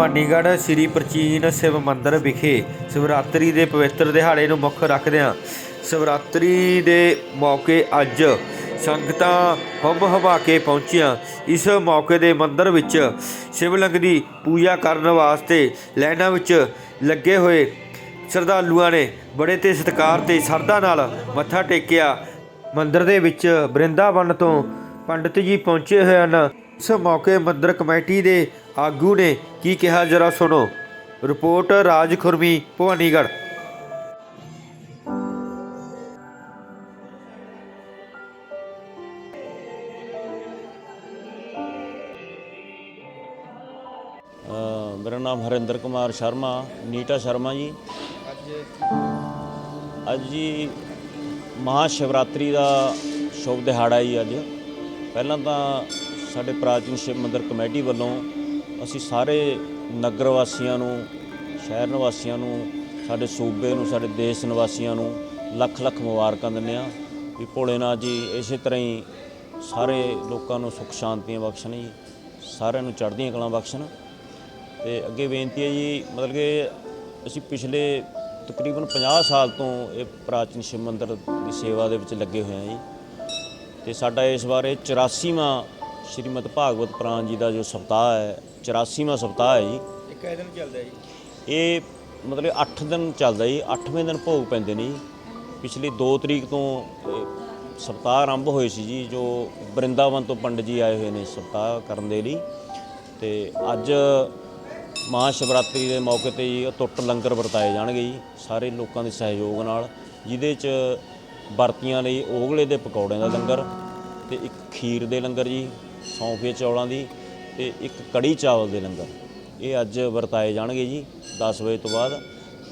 ਭਵਾਨੀਗੜ੍ਹ ਸ੍ਰੀ ਪ੍ਰਾਚੀਨ ਸ਼ਿਵ ਮੰਦਿਰ ਵਿਖੇ ਸ਼ਿਵਰਾਤਰੀ ਦੇ ਪਵਿੱਤਰ ਦਿਹਾੜੇ ਨੂੰ ਮੁੱਖ ਰੱਖਦਿਆਂ ਸ਼ਿਵਰਾਤਰੀ ਦੇ ਮੌਕੇ ਅੱਜ ਸੰਗਤਾਂ ਹਮ ਹਮਾ ਕੇ ਪਹੁੰਚੀਆਂ। ਇਸ ਮੌਕੇ ਦੇ ਮੰਦਿਰ ਵਿੱਚ ਸ਼ਿਵਲਿੰਗ ਦੀ ਪੂਜਾ ਕਰਨ ਵਾਸਤੇ ਲਾਈਨਾਂ ਵਿੱਚ ਲੱਗੇ ਹੋਏ ਸ਼ਰਧਾਲੂਆਂ ਨੇ ਬੜੇ ਤੇ ਸਤਿਕਾਰ ਤੇ ਸ਼ਰਧਾ ਨਾਲ ਮੱਥਾ ਟੇਕਿਆ। ਮੰਦਿਰ ਦੇ ਵਿੱਚ ਬ੍ਰਿੰਦਾਵਨ ਤੋਂ ਪੰਡਿਤ ਜੀ ਪਹੁੰਚੇ ਹੋਏ ਹਨ। ਇਸ ਮੌਕੇ ਮੰਦਰ ਕਮੇਟੀ ਦੇ ਆਗੂ ਨੇ ਕੀ ਕਿਹਾ, ਜਰਾ ਸੁਣੋ। ਰਿਪੋਰਟ, ਰਾਜ ਖੁਰਮੀ, ਭਵਾਨੀਗੜ੍ਹ। ਮੇਰਾ ਨਾਮ ਹਰਿੰਦਰ ਕੁਮਾਰ ਸ਼ਰਮਾ, ਨੀਟਾ ਸ਼ਰਮਾ ਜੀ। ਅੱਜ ਜੀ ਮਹਾ ਸ਼ਿਵਰਾਤਰੀ ਦਾ ਸ਼ੁਭ ਦਿਹਾੜਾ ਜੀ ਅੱਜ। ਪਹਿਲਾਂ ਤਾਂ ਸਾਡੇ ਪ੍ਰਾਚੀਨ ਸ਼ਿਵ ਮੰਦਿਰ ਕਮੇਟੀ ਵੱਲੋਂ ਅਸੀਂ ਸਾਰੇ ਨਗਰ ਵਾਸੀਆਂ ਨੂੰ, ਸ਼ਹਿਰ ਨਿਵਾਸੀਆਂ ਨੂੰ, ਸਾਡੇ ਸੂਬੇ ਨੂੰ, ਸਾਡੇ ਦੇਸ਼ ਨਿਵਾਸੀਆਂ ਨੂੰ ਲੱਖ ਲੱਖ ਮੁਬਾਰਕਾਂ ਦਿੰਦੇ ਆ ਵੀ ਭੋਲੇਨਾਥ ਜੀ ਇਸੇ ਤਰ੍ਹਾਂ ਹੀ ਸਾਰੇ ਲੋਕਾਂ ਨੂੰ ਸੁੱਖ ਸ਼ਾਂਤੀਆਂ ਬਖਸ਼ਣ ਜੀ, ਸਾਰਿਆਂ ਨੂੰ ਚੜ੍ਹਦੀਆਂ ਕਲਾਂ ਬਖਸ਼ਣ। ਤੇ ਅੱਗੇ ਬੇਨਤੀ ਹੈ ਜੀ, ਮਤਲਬ ਕਿ ਅਸੀਂ ਪਿਛਲੇ ਤਕਰੀਬਨ 50 ਸਾਲ ਤੋਂ ਇਹ ਪ੍ਰਾਚੀਨ ਸ਼ਿਵ ਮੰਦਿਰ ਦੀ ਸੇਵਾ ਦੇ ਵਿੱਚ ਲੱਗੇ ਹੋਏ ਹਾਂ ਜੀ। ਤੇ ਸਾਡਾ ਇਸ ਵਾਰ ਇਹ 84ਵਾਂ ਸ਼੍ਰੀਮਦ ਭਾਗਵਤ ਪ੍ਰਾਨ ਜੀ ਦਾ ਜੋ ਸਪਤਾਹ ਹੈ 84ਵਾਂ ਸਪਤਾਹ ਹੈ ਜੀ। ਇੱਕ ਦਿਨ ਚੱਲਦਾ ਜੀ? ਇਹ ਮਤਲਬ 8 ਦਿਨ ਚੱਲਦਾ ਜੀ 8ਵੇਂ ਦਿਨ ਭੋਗ ਪੈਂਦੇ ਨੇ ਜੀ। ਪਿਛਲੀ 2 ਤਰੀਕ ਤੋਂ ਇਹ ਸਪਤਾਹ ਆਰੰਭ ਹੋਏ ਸੀ ਜੀ ਜੋ ਬ੍ਰਿੰਦਾਵਨ ਤੋਂ ਪੰਡਿਤ ਜੀ ਆਏ ਹੋਏ ਨੇ ਸਪਤਾਹ ਕਰਨ ਦੇ ਲਈ। ਤੇ ਅੱਜ ਮਹਾ ਸ਼ਿਵਰਾਤਰੀ ਦੇ ਮੌਕੇ ਤੇ ਜੀ ਟੁੱਟ ਲੰਗਰ ਵਰਤਾਏ ਜਾਣਗੇ ਜੀ ਸਾਰੇ ਲੋਕਾਂ ਦੇ ਸਹਿਯੋਗ ਨਾਲ ਜਿਹਦੇ ਚ ਵਰਤੀਆਂ ਲਈ ਓਗਲੇ ਦੇ ਪਕੌੜਿਆਂ ਦਾ ਲੰਗਰ ਤੇ ਇੱਕ ਖੀਰ ਦੇ ਲੰਗਰ ਜੀ ਸੌਂਫੇ ਚੌਲਾਂ ਦੀ ਤੇ ਇੱਕ ਕੜੀ ਚਾਵਲ ਦੇ ਲੰਗਰ। ਇਹ ਅੱਜ ਵਰਤਾਏ ਜਾਣਗੇ ਜੀ 10 ਵਜੇ ਤੋਂ ਬਾਅਦ।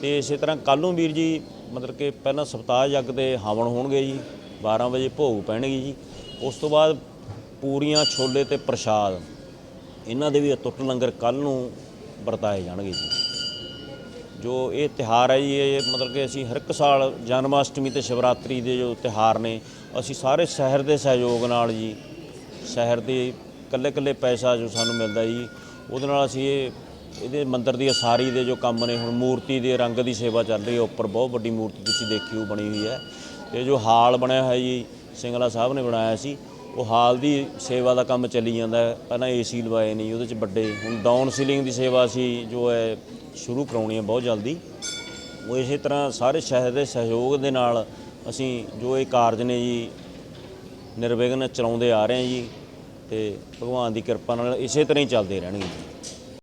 ਤੇ ਇਸੇ ਤਰ੍ਹਾਂ ਕੱਲ੍ਹ ਨੂੰ ਵੀਰ ਜੀ, ਮਤਲਬ ਕਿ ਪਹਿਲਾਂ ਸਪਤਾਹ ਜੱਗ ਦੇ ਹਵਨ ਹੋਣਗੇ ਜੀ 12 ਵਜੇ ਭੋਗ ਪੈਣਗੇ ਜੀ। ਉਸ ਤੋਂ ਬਾਅਦ ਪੂਰੀਆਂ ਛੋਲੇ ਤੇ ਪ੍ਰਸ਼ਾਦ, ਇਹਨਾਂ ਦੇ ਵੀ ਅਟੁੱਟ ਲੰਗਰ ਕੱਲ ਨੂੰ ਵਰਤਾਏ ਜਾਣਗੇ ਜੀ। ਜੋ ਇਹ ਤਿਹਾਰ ਹੈ ਜੀ, ਇਹ ਮਤਲਬ ਕਿ ਅਸੀਂ ਹਰ ਇੱਕ ਸਾਲ ਜਨਮ ਅਸ਼ਟਮੀ ਤੇ ਸ਼ਿਵਰਾਤਰੀ ਦੇ ਜੋ ਤਿਹਾਰ ਨੇ, ਅਸੀਂ ਸਾਰੇ ਸ਼ਹਿਰ ਦੇ ਸਹਿਯੋਗ ਨਾਲ ਜੀ ਸ਼ਹਿਰ ਦੇ ਕੱਲੇ ਕੱਲੇ ਪੈਸਾ ਜੋ ਸਾਨੂੰ ਮਿਲਦਾ ਜੀ, ਉਹਦੇ ਨਾਲ ਅਸੀਂ ਇਹ, ਇਹਦੇ ਮੰਦਿਰ ਦੀ ਅਸਾਰੀ ਦੇ ਜੋ ਕੰਮ ਨੇ, ਹੁਣ ਮੂਰਤੀ ਦੇ ਰੰਗ ਦੀ ਸੇਵਾ ਚੱਲ ਰਹੀ ਹੈ, ਉੱਪਰ ਬਹੁਤ ਵੱਡੀ ਮੂਰਤੀ ਤੁਸੀਂ ਦੇਖੀ ਉਹ ਬਣੀ ਹੋਈ ਹੈ। ਤੇ ਜੋ ਹਾਲ ਬਣਿਆ ਹੋਇਆ ਜੀ, ਸਿੰਗਲਾ ਸਾਹਿਬ ਨੇ ਬਣਾਇਆ ਸੀ, ਉਹ ਹਾਲ ਦੀ ਸੇਵਾ ਦਾ ਕੰਮ ਚੱਲੀ ਜਾਂਦਾ ਹੈ। ਪਹਿਲਾਂ ਏਸੀ ਲਵਾਏ ਨਹੀਂ, ਉਹਦੇ ਚ ਵੱਡੇ, ਹੁਣ ਡਾਊਨ ਸੀਲਿੰਗ ਦੀ ਸੇਵਾ ਸੀ ਜੋ ਹੈ, ਸ਼ੁਰੂ ਕਰਾਉਣੀ ਹੈ ਬਹੁਤ ਜਲਦੀ। ਉਹ ਇਸੇ ਤਰ੍ਹਾਂ ਸਾਰੇ ਸ਼ਹਿਰ ਦੇ ਸਹਿਯੋਗ ਦੇ ਨਾਲ ਅਸੀਂ ਜੋ ਇਹ ਕਾਰਜ ਨੇ ਜੀ, ਨਿਰਵਿਘਨ ਚਲਾਉਂਦੇ ਆ ਰਹੇ ਹਾਂ ਜੀ। ਤੇ ਭਗਵਾਨ ਦੀ ਕਿਰਪਾ ਨਾਲ ਇਸੇ ਤਰ੍ਹਾਂ ਹੀ ਚੱਲਦੇ ਰਹਿਣਗੇ